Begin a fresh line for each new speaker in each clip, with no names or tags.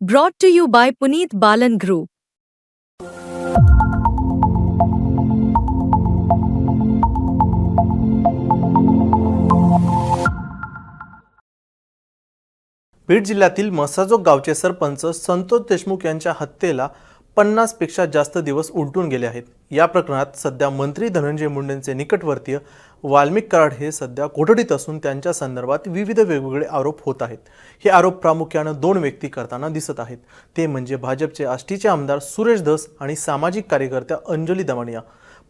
Brought to you by Puneet Balan Group.
Beed जिल्ह्यातील मसाजोग गावचे सरपंच संतोष देशमुख यांच्या हत्येला पन्नासपेक्षा जास्त दिवस उलटून गेले आहेत. या प्रकरणात सध्या मंत्री धनंजय मुंडेंचे निकटवर्तीय वाल्मिक कराड हे सध्या कोठडीत असून त्यांच्या संदर्भात विविध वेगवेगळे आरोप होत आहेत. हे आरोप प्रामुख्यानं दोन व्यक्ती करताना दिसत आहेत. ते म्हणजे भाजपचे आष्टीचे आमदार सुरेश धस आणि सामाजिक कार्यकर्त्या अंजली दमानिया.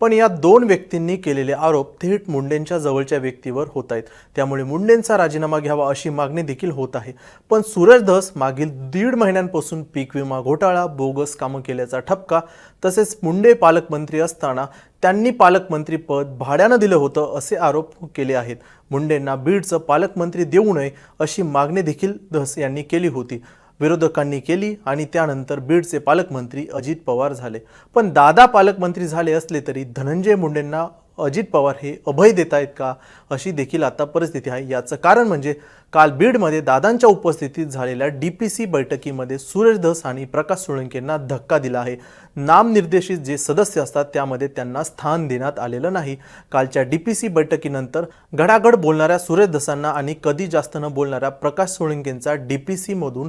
पण या दोन व्यक्तींनी केलेले आरोप थेट मुंडेंच्या जवळच्या व्यक्तीवर होत आहेत. त्यामुळे मुंडेंचा राजीनामा घ्यावा अशी मागणी देखील होत आहे. पण सूरज धस मागील दीड महिन्यांपासून पीक विमा घोटाळा बोगस कामं केल्याचा ठपका तसेच मुंडे पालकमंत्री असताना त्यांनी पालकमंत्री पद भाड्यानं दिलं होतं असे आरोप केले आहेत. मुंडेंना बीडचं पालकमंत्री देऊ नये अशी मागणी देखील धस यांनी केली होती. विरोधकांनी केली आणि त्यानंतर बीडचे पालकमंत्री अजित पवार झाले. पण दादा पालकमंत्री झाले असले तरी धनंजय मुंडेंना अजित पवार हे अभय देत आहेत का अशी देखील आता परिस्थिती आहे. याचं कारण म्हणजे काल बीडमध्ये दादांच्या उपस्थितीत झालेल्या डी पी सी बैठकीमध्ये सुरेश धस आणि प्रकाश सोळंकेंना धक्का दिला आहे. नामनिर्देशित जे सदस्य असतात त्यामध्ये त्यांना स्थान देण्यात आलेलं नाही. कालच्या डी पी सी बैठकीनंतर घडाघड बोलणाऱ्या सुरेश धसांना आणि कधी जास्त न बोलणाऱ्या प्रकाश सोळंकेंचा डी पी सीमधून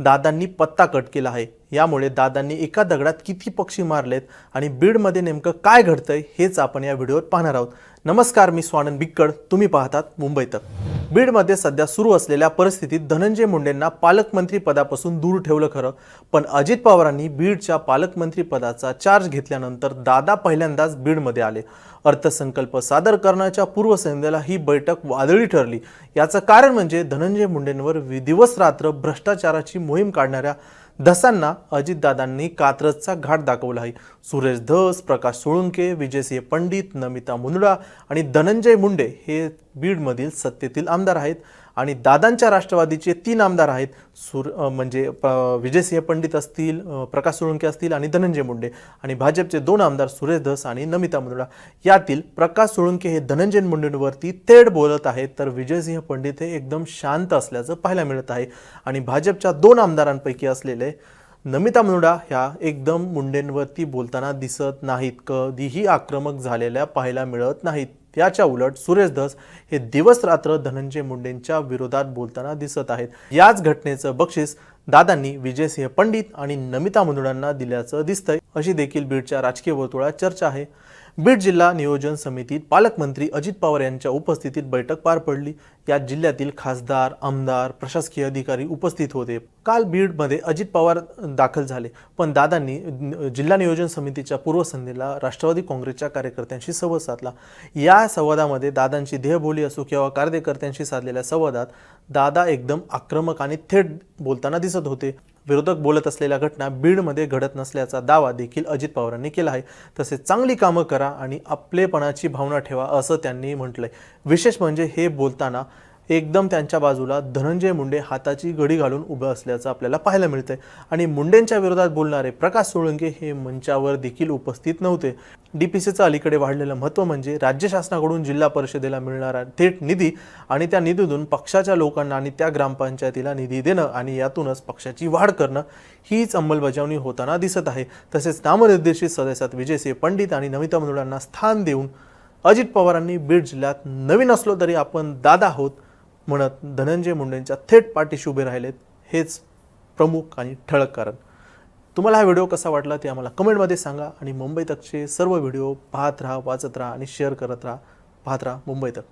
दादांनी पत्ता कट केला आहे. यामुळे दादांनी एका दगडात किती पक्षी मारलेत आणि बीडमध्ये नेमकं काय घडतंय हेच आपण या व्हिडिओत पाहणार आहोत. नमस्कार मी स्वानंद बिक्कड. तुम्ही पाहतात मुंबई तक. बीडमध्ये सध्या सुरू असलेल्या परिस्थितीत धनंजय मुंडेंना पालकमंत्री पदापासून दूर ठेवलं खरं पण अजित पवारांनी बीडच्या पालकमंत्री पदाचा चार्ज घेतल्यानंतर दादा पहिल्यांदाच बीडमध्ये आले. अर्थसंकल्प सादर करण्याच्या पूर्वसंध्येला ही बैठक वादळी ठरली. याचं कारण म्हणजे धनंजय मुंडेंवर वि- दिवस रात्र भ्रष्टाचाराची मोहीम काढणाऱ्या धसांना अजितदादांनी कात्रजचा घाट दाखवला आहे. सुरेश धस प्रकाश सोळुंके विजयसिंह पंडित नमिता मुंदडा आणि धनंजय मुंडे हे बीडमधील सत्तेतील आमदार आहेत आणि दादांच्या राष्ट्रवादीचे तीन आमदार आहेत. सुर म्हणजे प- विजयसिंह पंडित असतील प्रकाश सोळंके असतील आणि धनंजय मुंडे आणि भाजपचे दोन आमदार सुरेश धस आणि नमिता मुंदडा यातील प्रकाश सोळंके हे धनंजय मुंडेंवरती तेढ बोलत आहेत तर विजयसिंह पंडित हे एकदम शांत असल्याचं पाहायला मिळत आहे. आणि भाजपच्या दोन आमदारांपैकी असलेले नमिता मुंडा ह्या एकदम मुंडेंवरती बोलताना दिसत नाहीत कधीही आक्रमक झालेल्या पाहायला मिळत नाहीत. त्याच्या उलट सुरेश धस हे दिवस रात्र धनंजय मुंडेंच्या विरोधात बोलताना दिसत आहेत. याच घटनेचं बक्षीस दादांनी विजयसिंह पंडित आणि नमिता मुंदडांना दिल्याचं दिसतंय. अशी देखील बीडच्या राजकीय वर्तुळात चर्चा आहे. बीड जिल्हा नियोजन समितीत पालकमंत्री अजित पवार यांच्या उपस्थितीत बैठक पार पडली. यात जिल्ह्यातील खासदार आमदार प्रशासकीय अधिकारी उपस्थित होते. काल बीडमध्ये अजित पवार दाखल झाले. पण दादांनी जिल्हा नियोजन समितीच्या पूर्वसंध्येला राष्ट्रवादी काँग्रेसच्या कार्यकर्त्यांशी संवाद साधला. या संवादामध्ये दादांची देहबोली असो किंवा कार्यकर्त्यांशी साधलेल्या संवादात दादा एकदम आक्रमक आणि थेट बोलताना दिसत होते. विरोधक बोलत असलेल्या घटना बीडमध्ये घडत नसल्याचा दावा देखील अजित पवारांनी केला आहे. तसेच चांगली कामं करा आणि आपलेपणाची भावना ठेवा असं त्यांनी म्हटलंय. विशेष म्हणजे हे बोलताना एकदम त्यांच्या बाजूला धनंजय मुंडे हाताची घडी घालून उभं असल्याचं आपल्याला पाहायला मिळतंय. आणि मुंडेंच्या विरोधात बोलणारे प्रकाश सोळंके हे मंचावर देखील उपस्थित नव्हते. डीपीसीचं अलीकडे वाढलेलं महत्त्व म्हणजे राज्य शासनाकडून जिल्हा परिषदेला मिळणारा थेट निधी आणि त्या निधीतून पक्षाच्या लोकांना आणि त्या ग्रामपंचायतीला निधी देणं आणि यातूनच पक्षाची वाढ करणं हीच अंमलबजावणी होताना दिसत आहे. तसेच नामनिर्देशित सदस्यात विजयसिंह पंडित आणि नमिता मुंदडांना स्थान देऊन अजित पवारांनी बीड जिल्ह्यात नवीन असलो तरी आपण दादा आहोत. म्हणत धनंजय मुंडेंच्या थेट पाठीशी उभे राहिलेत हेच प्रमुख आणि ठळक कारण. तुम्हाला हा व्हिडिओ कसा वाटला ते आम्हाला कमेंटमध्ये सांगा आणि मुंबई तकचे सर्व व्हिडिओ पाहत राहा वाचत राहा आणि शेअर करत राहा. पाहत राहा मुंबई तक.